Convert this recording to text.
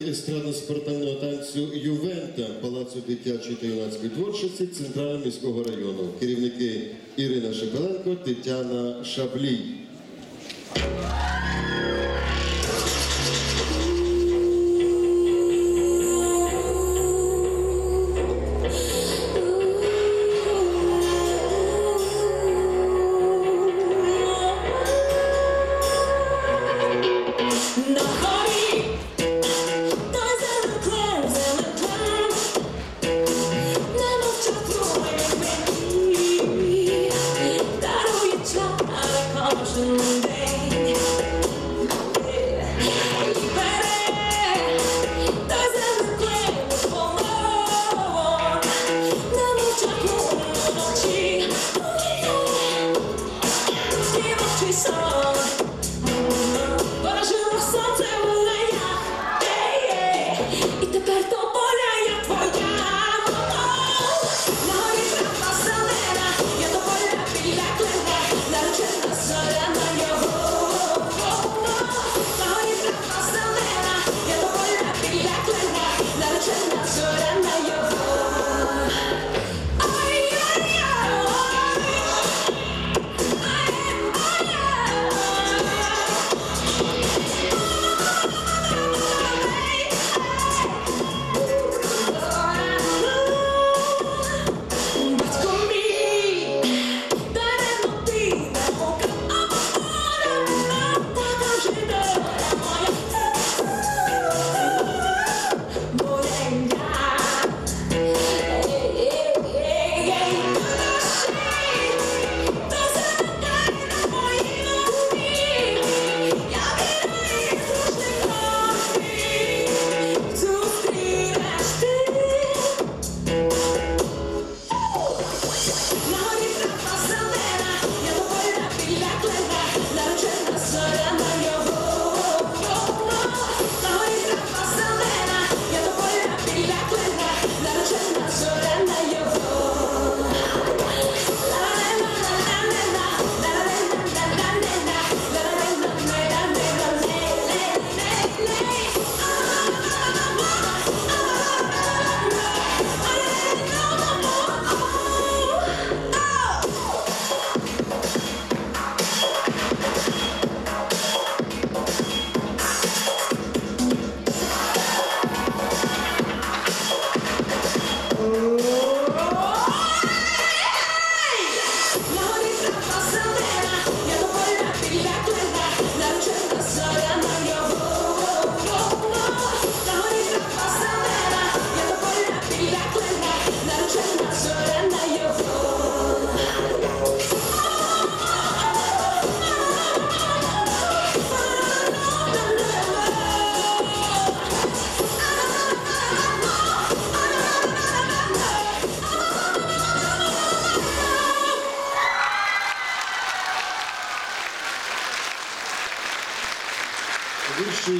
Естрадно-спортивного танцю Ювента Палацу дитячої та юнацької творчості Центрального міського району. Керівники Ірина Шепеленко, Тетяна Шаблій. No. Jesus. Lucy